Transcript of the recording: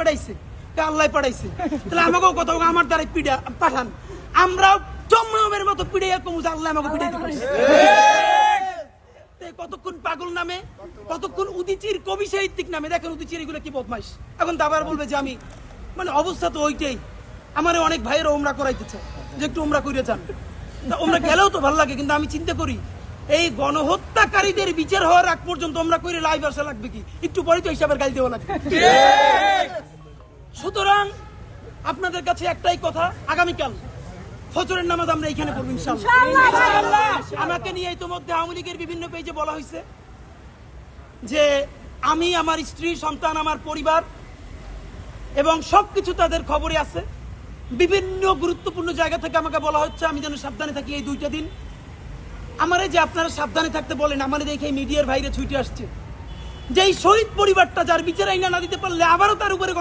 পাঠাইছে আল্লাহ পাঠাইছে তাহলে আমাকেও কথা আমার দ্বারা পিড়া পাঠান। আমরাও চম্মের মতো পিড়াইয়া কমু আল্লাহ আমাকে কতক্ষণ পাগল নামে, কতক্ষণ উদিচির কবি সাহিত্যিক নামে। দেখেন উদিচির এগুলো কি এখন তো আবার বলবে যে আমি মানে অবস্থা তো ওইটাই। আমার অনেক ভাইয়েরা ওমরা যে একটু ওমরা যান। ওমরা গেলেও তো ভালো লাগে, কিন্তু আমি চিন্তা করি, এই গণহত্যাকারীদের বিচার হওয়ার আগ পর্যন্ত আমরা করে লাইভ আসা লাগবে কি? একটু পরে তো হিসাবের গাল দেওয়া লাগবে। আপনাদের কাছে একটাই কথা আগামীকাল ফজরের নামাজ আমরা এখানে পড়ব ইনশাআল্লাহ। আমাকে নিয়ে ইতিমধ্যে আওয়ামী লীগের বিভিন্ন পেজে বলা হয়েছে যে আমি আমার স্ত্রী সন্তান আমার পরিবার এবং সবকিছু তাদের খবরে আছে। বিভিন্ন গুরুত্বপূর্ণ জায়গা থেকে আমাকে বলা হচ্ছে আমি যেন সাবধানে থাকি এই দুইটা দিন। আমারে যে আপনারা সাবধানে থাকতে বলেন আমার দেখে মিডিয়ার ভাইরে ছুটে আসছে। যে এই শহীদ পরিবারটা যার বিচার আইনা না দিতে পারলে আবারও তার উপরে